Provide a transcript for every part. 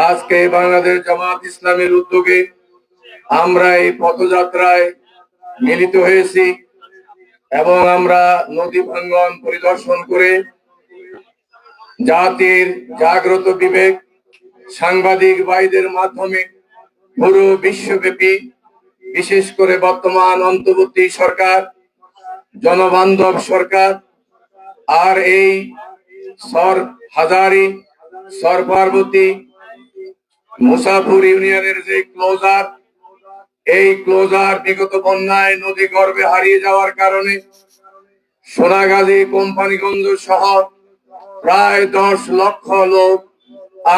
আজকে বাংলাদেশ জামাত ইসলামের উদ্যোগে আমরা এই পথযাত্রায় মিলিত হয়েছি এবং আমরা নদী ভাঙ্গন পরিদর্শন করে জাতির জাগ্রত বিবেক, সাংবাদিক ভাইদের মাধ্যমে পুরো বিশ্বব্যাপী, বিশেষ করে বর্তমান অন্তর্বর্তী সরকার, জনবান্ধব সরকার আর এই সর হাজারি, সর পার্বতী মুসাফুর ইউনিয়নের যে ক্লোজার, এই ক্লোজার বিগত বন্যায় নদী গর্ভে হারিয়ে যাওয়ার কারণে সোনাগাজী কোম্পানিগঞ্জ সহ প্রায় দশ লক্ষ লোক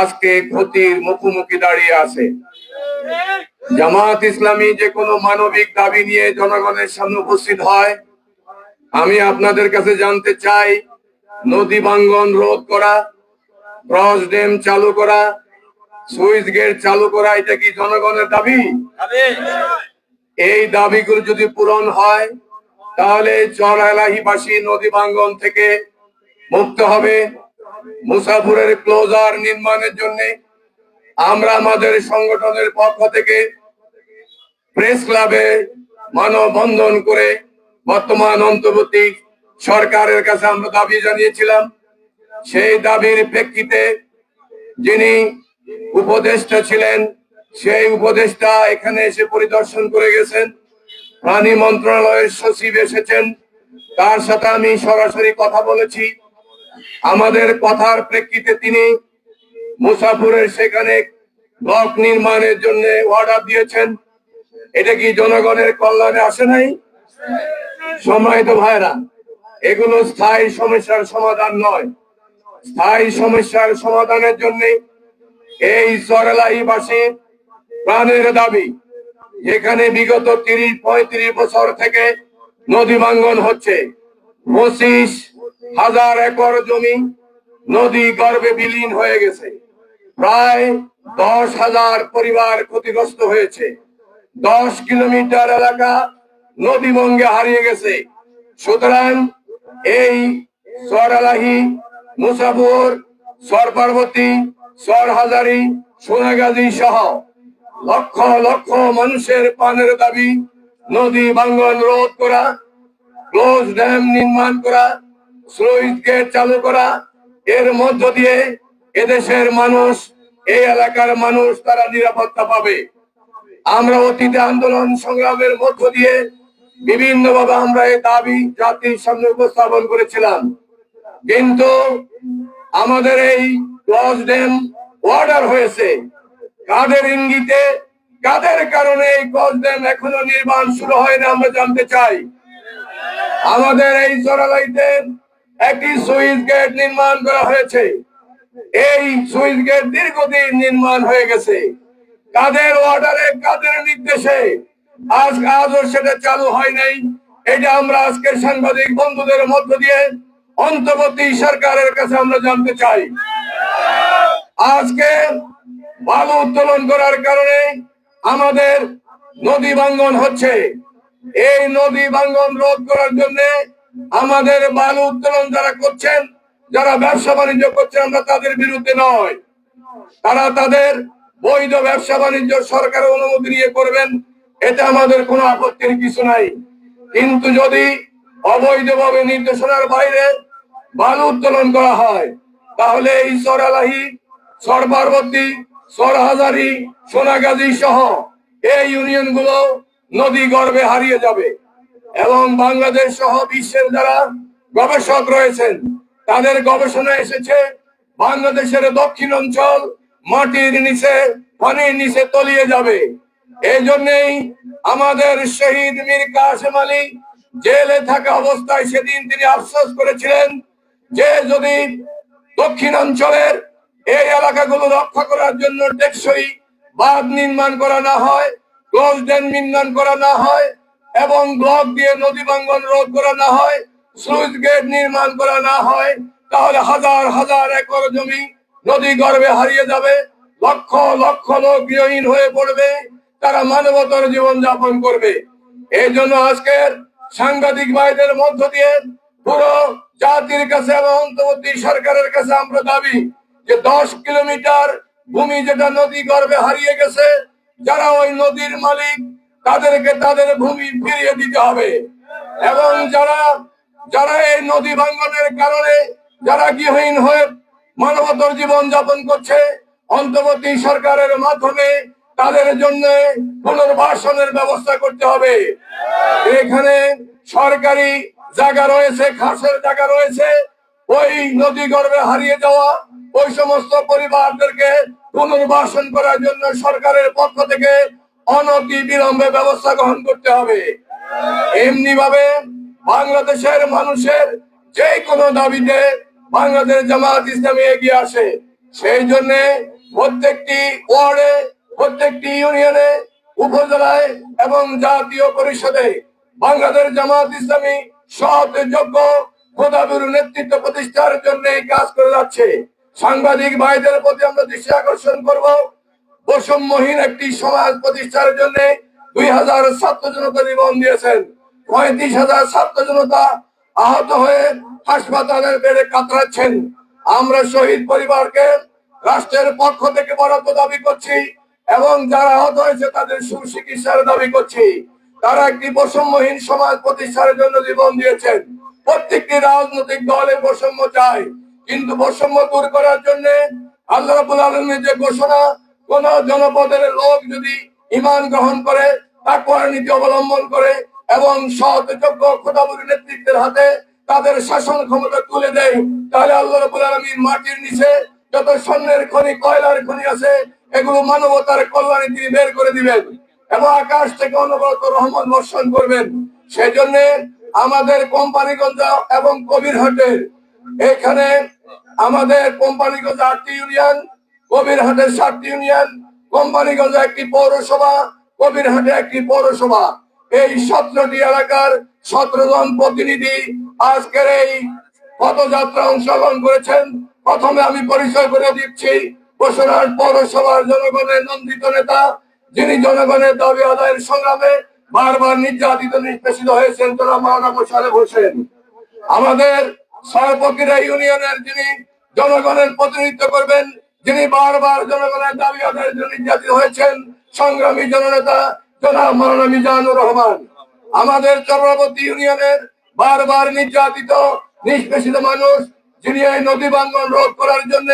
আজকে ক্ষতির মুখোমুখি দাঁড়িয়ে আছে। জামাত ইসলামী যে কোনো মানবিক দাবি নিয়ে জনগণের সামনে উপস্থিত হয়, আমি আপনাদের কাছে জানতে চাই, নদী ভাঙ্গন রোধ করা, ক্রস ড্যাম চালু করা সুইচ গেট চালু করা, এটা কি জনগণের দাবি? এই দাবিগুলো যদি পূরণ হয়, তাহলে চর এলাহিবাসী নদী ভাঙ্গন থেকে মুক্ত হবে। মুসাফুরের ক্লোজার নির্মাণের জন্য আমরা আমাদের সংগঠনের পক্ষ থেকে প্রেস ক্লাবে মানববন্ধন করে বর্তমান অন্তর্বর্তী সরকারের কাছে আমরা দাবি জানিয়েছিলাম। সেই দাবির প্রেক্ষিতে যিনি উপদেষ্টা ছিলেন। সেই উপদেষ্টা এখানে এসে পরিদর্শন করে গেছেন। প্রাণী মন্ত্রণালয়ের সচিব এসেছেন। তার সাথে আমি সরাসরি কথা বলেছি। আমাদের কথার প্রেক্ষিতে তিনি মুসাফুরের সেখানে ব্লক নির্মাণের জন্য অর্ডার দিয়েছেন। এটা কি জনগণের কল্যাণে আসে নাই? সম্মানিত ভাইরা এগুলো স্থায়ী সমস্যার সমাধান নয়। স্থায়ী সমস্যার সমাধানের জন্য এই সরলাইবাসীর প্রাণের দাবি যেখানে বিগত তিরিশ, পঁয়ত্রিশ বছর থেকে নদী ভাঙ্গন হচ্ছে। পঁচিশ হাজার একর জমি নদী গর্ভে বিলীন হয়ে গেছে। প্রায় দশ হাজার পরিবার ক্ষতিগ্রস্ত হয়েছে। দশ কিলোমিটার এলাকা নদী ভঙ্গে হারিয়ে গেছে। সুতরাং এই সরালাহি, মুসাফুর সর পার্বতী সর হাজারি সোনাগাজী সহ লক্ষ লক্ষ মানুষের পানের দাবি, নদী ভাঙ্গন রোধ করা, ক্লোজ ড্যাম নির্মাণ করা স্লুইস গেট চালু করা, এর মধ্য দিয়ে এদেশের মানুষ, এই এলাকার মানুষ তারা নিরাপত্তা পাবে। আমরা অতীতে আন্দোলন সংগ্রামের মধ্য দিয়ে বিভিন্ন ভাবে আমরা এই দাবি জাতির সামনে উপস্থাপন করেছিলাম। কিন্তু আমাদের এই ক্লজ ড্যাম অর্ডার হয়েছে। কাদের ইঙ্গিতে? কাদের কারণে এই ক্লজ ড্যাম এখনও নির্মাণ শুরু হয় না আমরা জানতে চাই। আমাদের এই চরালাইতে একটি সুইচ গেট নির্মাণ করা হয়েছে। এই সুইচ গেট দীর্ঘদিন নির্মাণ হয়ে গেছে। কাদের অর্ডারে, কাদের নির্দেশে? আজ আজও সেটা চালু হয় নাই। এটা আমরা আজকের সাংবাদিক বন্ধুদের মধ্য দিয়ে অন্তর্বর্তী সরকারের কাছে আমরা জানতে চাই। আজকে বালু উত্তোলন করার কারণে আমাদের নদী ভাঙ্গন হচ্ছে। এই নদী ভাঙ্গন রোধ করার জন্য আমাদের বালু উত্তোলন যারা করছেন, যারা ব্যবসা বাণিজ্য করছেন, আমরা তাদের বিরুদ্ধে নয়। তারা তাদের বৈধ ব্যবসা বাণিজ্য সরকারের অনুমতি নিয়ে করবেন, এতে আমাদের কোনো আপত্তির কিছু নাই। কিন্তু যদি অবৈধভাবে নির্দেশনার বাইরে বালু উত্তোলন করা হয়, তাহলে এই সরালাহি সর পার্বতী সর হাজারি সোনাগাজী সহ এই ইউনিয়নগুলো নদী গর্ভে হারিয়ে যাবে এবং বাংলাদেশ সহ বিশ্বের যারা গবেষক রয়েছেন, তাদের গবেষণা এসেছে বাংলাদেশের দক্ষিণ অঞ্চল মাটির নিচে, পানির নিচে তলিয়ে যাবে। এই জন্যই আমাদের শহীদ মীর কাসেম আলী জেলে থাকা অবস্থায় সেদিন তিনি আফসোস করেছিলেন যে যদি দক্ষিণ অঞ্চলের এই এলাকাগুলো রক্ষা করার জন্য টেকসই বাঁধ নির্মাণ করা না হয় ক্লোজ ড্যাম নির্মাণ করা না হয় এবং ব্লক দিয়ে নদী ভাঙ্গন রোধ করা না হয়, সুইচ গেট নির্মাণ করা না হয়, তাহলে হাজার হাজার একর জমি নদী গর্ভে হারিয়ে যাবে, লক্ষ লক্ষ লোক গৃহহীন হয়ে পড়বে, তারা মানবতার জীবন যাপন করবে। এই জন্য আজকের সাংবাদিক ভাইদের মধ্য দিয়ে পুরো জাতির কাছে এবং অন্তর্বর্তী সরকারের কাছে আমরা দাবি যে দশ কিলোমিটার ভূমি যেটা নদী গর্ভে হারিয়ে গেছে, যারা ওই নদীর মালিক, তাদেরকে তাদের ভূমি ফিরিয়ে দিতে হবে। এবং যারা যারা এই নদী ভাঙ্গনের কারণে, যারা গৃহহীন হয়ে মানবতর জীবন যাপন করছে, অন্তর্বর্তী সরকারের মাধ্যমে তাদের জন্য পুনর্বাসনের ব্যবস্থা করতে হবে। এখানে সরকারি জায়গা রয়েছে, খাসের জায়গা রয়েছে ওই নদী গর্ভে হারিয়ে যাওয়া ওই সমস্ত পরিবারদেরকে পুনর্বাসন করার জন্য সরকারের পক্ষ থেকে অনতি বিলম্বে ব্যবস্থা গ্রহণ করতে হবে। এমনি ভাবে বাংলাদেশের মানুষের যে কোনো দাবিতে বাংলাদেশ জামাত ইসলামী এগিয়ে আসে। সেই জন্য প্রত্যেকটি ওয়ার্ডে, প্রত্যেকটি ইউনিয়নে, উপজেলায় এবং জাতীয় পরিষদে বাংলাদেশ জামাত ইসলামী সৎ, যোগ্য খোদাবুর নেতৃত্ব প্রতিষ্ঠার জন্য এই কাজ করে যাচ্ছে। সাংবাদিক ভাইদের প্রতি আমরা দৃষ্টি আকর্ষণ করব। বৈষম্যহীন একটি সমাজ প্রতিষ্ঠার জন্য দুই হাজার ছাত্র জনতা জীবন দিয়েছেন। পঁয়ত্রিশ হাজার ছাত্র জনতা আহত হয়ে হাসপাতালের বেড়ে কাতরাচ্ছেন। আমরা শহীদ পরিবারকে রাষ্ট্রের পক্ষ থেকে বরাদ্দ দাবি করছি এবং যারা আহত হয়েছে তাদের সুচিকিৎসার দাবি করছি। তারা একটি বৈষম্যহীন সমাজ প্রতিষ্ঠার জন্য জীবন দিয়েছেন। প্রত্যেকটি রাজনৈতিক দলে বৈষম্য চায় কিন্তু বৈষম্য দূর করার জন্য আল্লাহ যে ঘোষণা, কোন জনপদের লোক যদি ইমান গ্রহণ করে অবলম্বন করে এবং নেতৃত্বের হাতে তাদের শাসন ক্ষমতা তুলে দেয়, তাহলে আল্লাহ আলমীর মাটির নিচে যত স্বর্ণের খনি, কয়লার খনি আছে, এগুলো মানবতার কল্যাণে তিনি বের করে দিবেন এবং আকাশ থেকে অনবরত রহমান বর্ষণ করবেন। সেই আমাদের কোম্পানিগঞ্জ এবং কবিরহাটের এখানে আমাদের কোম্পানিগঞ্জ আটটি ইউনিয়ন কবিরহাটের সাতটি ইউনিয়ন, কোম্পানিগঞ্জ একটি পৌরসভা কবিরহাটে একটি পৌরসভা। এই সতেরোটি এলাকার সতেরো জন প্রতিনিধি আজকের এই পদযাত্রা অংশগ্রহণ করেছেন। প্রথমে আমি পরিচয় করে দিচ্ছি বসুরহাট পৌরসভার জনগণের নন্দিত নেতা, যিনি জনগণের দাবি আদায়ের সংগ্রামে বারবার নির্যাতিত নিষ্পেষিত হয়েছেন তোরা মাওনা মোশারেফ হোসেন। আমাদের সরপকিরা ইউনিয়নের যিনি জনগণের প্রতিনিধিত্ব করবেন, যিনি বারবার জনগণের দাবি আদায়ের জন্য নির্যাতিত হয়েছেন, সংগ্রামী জননেতা জনাব মাওলানা মিজানুর রহমান। আমাদের চক্রবর্তী ইউনিয়নের বারবার নির্যাতিত, নিষ্পেষিত মানুষ, যিনি এই নদী বাঙ্গন রোধ করার জন্য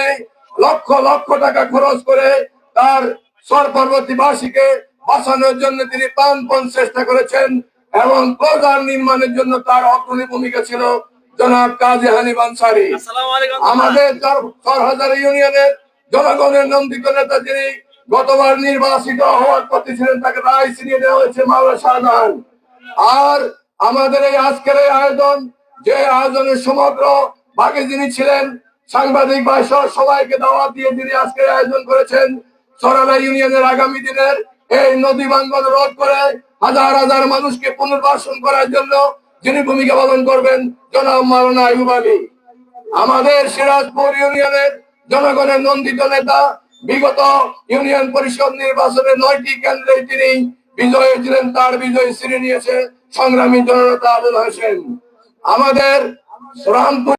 লক্ষ লক্ষ টাকা খরচ করে তার সর পর্বতীবাসীকে বাঁচানোর জন্য তিনি প্রাণপণ চেষ্টা করেছেন এবং প্রধান নির্মাণের জন্য তার অগ্রণী ভূমিকা ছিল জনাব কাজী হানিফ আনসারি। আমাদের হাজার ইউনিয়নের জনগণের নন্দিত নেতা যিনি গতবার নির্বাচিত হওয়ার পথে ছিলেন তাকে রায় ছিনিয়ে দেওয়া হয়েছে মাওলা শাহজাহান। আর আমাদের এই আজকের এই আয়োজন যে আয়োজনের সমগ্র ভাগে যিনি ছিলেন সাংবাদিক ভাই সহ সবাইকে দাওয়াত দিয়ে তিনি আজকে আয়োজন করেছেন। সরালা ইউনিয়নের আগামী দিনের এই নদী ভাঙ্গন রোধ করে হাজার হাজার মানুষকে পুনর্বাসন করার জন্য যিনি ভূমিকা পালন করবেন জনাব মাওলানা আইয়ুব আলী। আমাদের সিরাজপুর ইউনিয়নের জনগণের নন্দিত নেতা, বিগত ইউনিয়ন পরিষদ নির্বাচনে নয়টি কেন্দ্রে তিনি বিজয়ী ছিলেন তার বিজয় শ্রী নিয়েছে সংগ্রামী জননেতা আবুল হোসেন আমাদের রামপুর